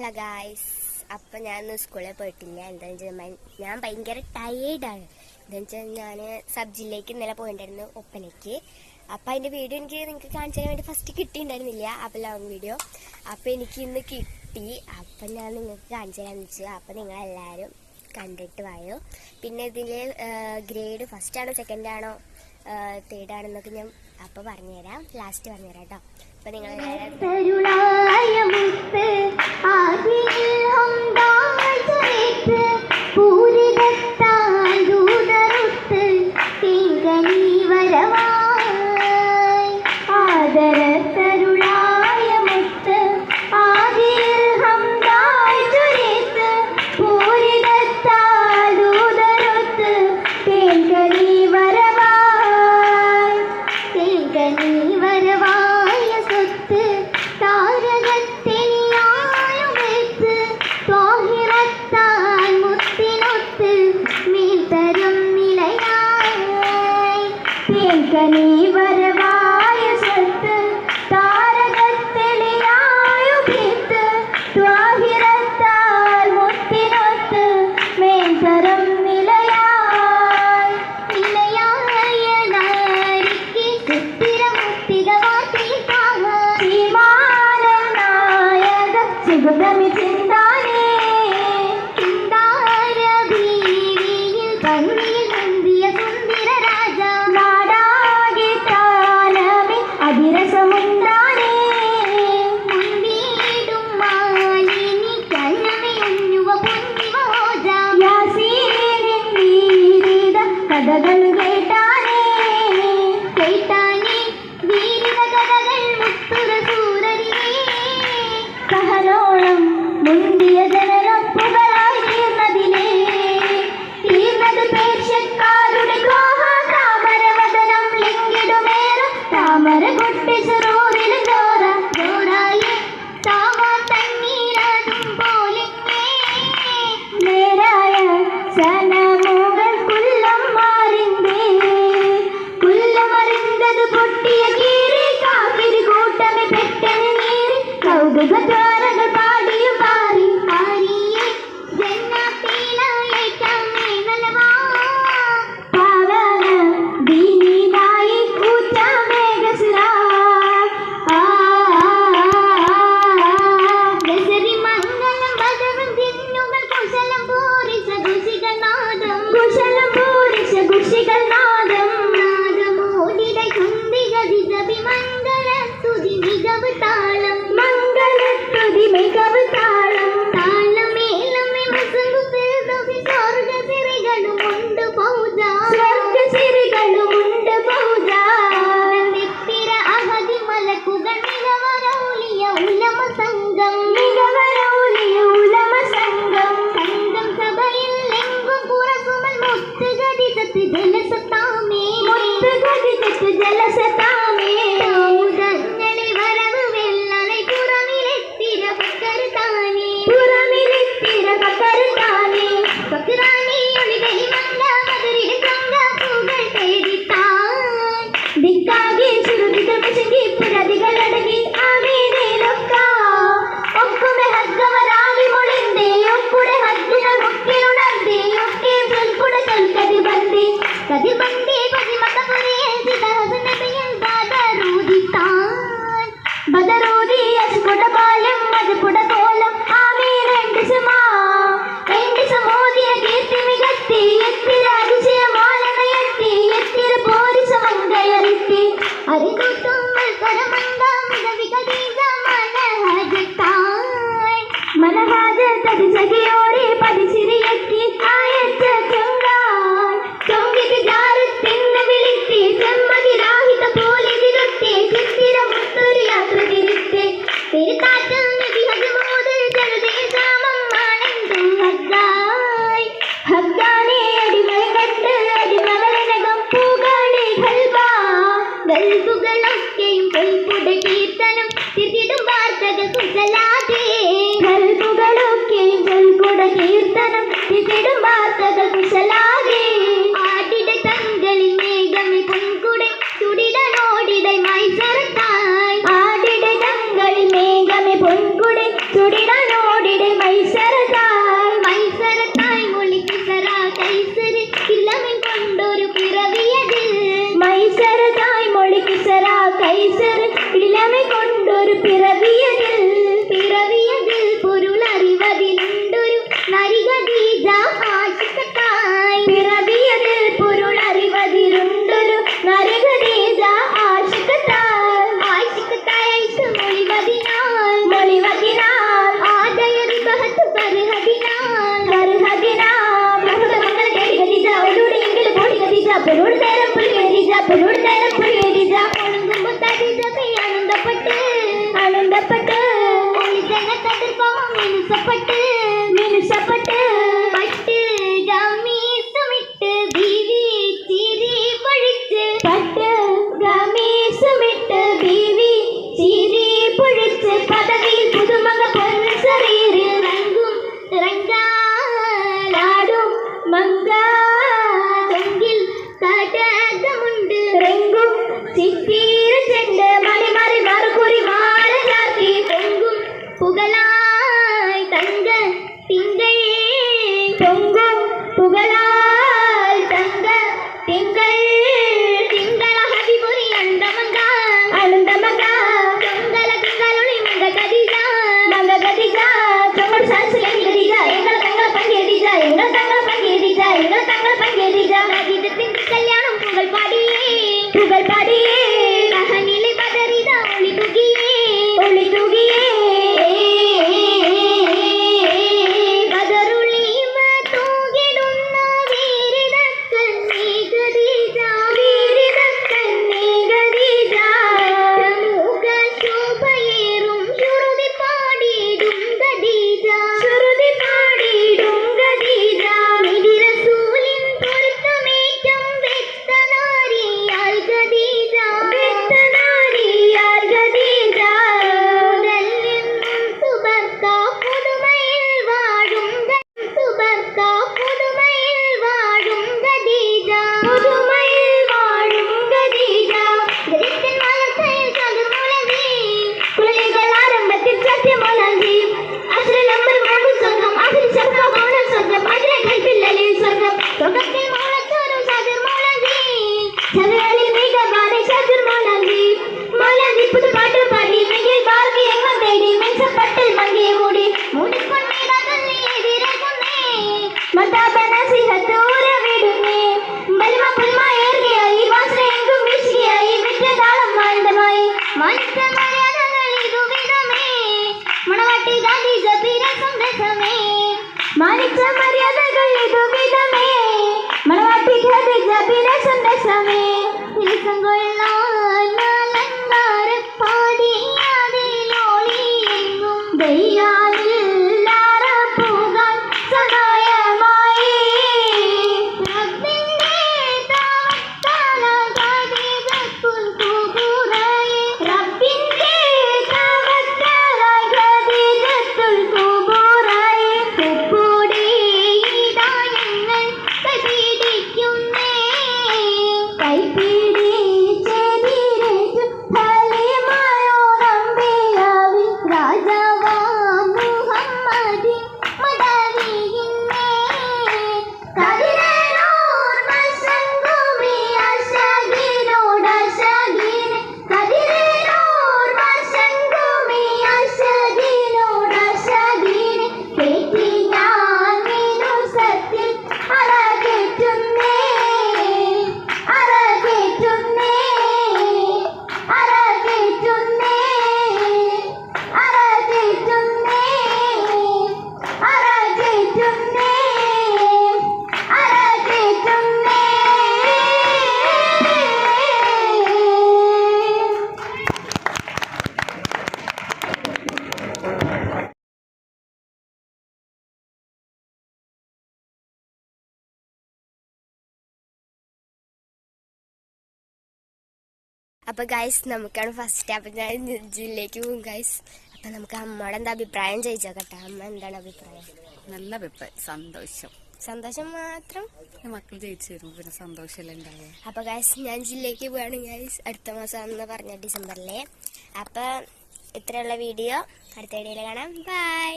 Hello guys അപ്പൊ ഞാനൊന്നും സ്കൂളിൽ പോയിട്ടില്ല. എന്താണെന്ന് വെച്ചാൽ ഞാൻ ഭയങ്കര ടയേർഡാണ് എന്താണെന്ന് വെച്ചാൽ ഞാൻ സബ് ജില്ലയ്ക്ക് ഇന്നലെ പോയിട്ടുണ്ടായിരുന്നു ഒപ്പനയ്ക്ക്. അപ്പൊ അതിന്റെ വീഡിയോ എനിക്ക് നിങ്ങൾക്ക് കാണിച്ചു വേണ്ടി ഫസ്റ്റ് കിട്ടിയിട്ടുണ്ടായിരുന്നില്ല അപ്പൊ ലോങ് വീഡിയോ അപ്പൊ എനിക്ക് ഇന്ന് കിട്ടി. അപ്പൊ ഞാൻ നിങ്ങൾക്ക് കാണിച്ചു തരാമെന്ന് വെച്ചു അപ്പം നിങ്ങളെല്ലാവരും കണ്ടിട്ട് വായോ. പിന്നെ ഇതിൽ ഗ്രേഡ് ഫസ്റ്റ് ആണോ സെക്കൻഡ് ആണോ തേർഡ് ആണോ എന്നൊക്കെ ഞാൻ അപ്പൊ പറഞ്ഞുതരാം. ലാസ്റ്റ് പറഞ്ഞുതരാം കേട്ടോ മുത്ത് ആകിൽ ഹംദായി ജനിത്ത് പൂജ She can now. இளமை கொண்டொரு பிறவியதில் புகழா Sammy. അപ്പോൾ ഗൈസ് നമുക്കാണ് ഫസ്റ്റ് അപ്പം ഞാൻ ജില്ലയിലേക്ക് പോകും ഗൈസ് അപ്പൊ നമുക്ക് അമ്മയുടെ എന്താ അഭിപ്രായം ചോദിച്ചോക്കട്ടെ അമ്മ എന്താണ് അഭിപ്രായം? നല്ല അഭിപ്രായം. സന്തോഷം. സന്തോഷം മാത്രം? മക്കൾ ജയിച്ചു തരും പിന്നെ സന്തോഷമല്ലേ ഉണ്ടാവുക. അപ്പോൾ ഗൈസ് ഞാൻ ജില്ലയിലേക്ക് പോവാണ് ഗൈസ് അടുത്ത മാസം എന്ന് പറഞ്ഞ ഡിസംബറിലെ. അപ്പൊ ഇത്രയുള്ള വീഡിയോ അടുത്ത വീഡിയോയിൽ കാണാം. ബൈ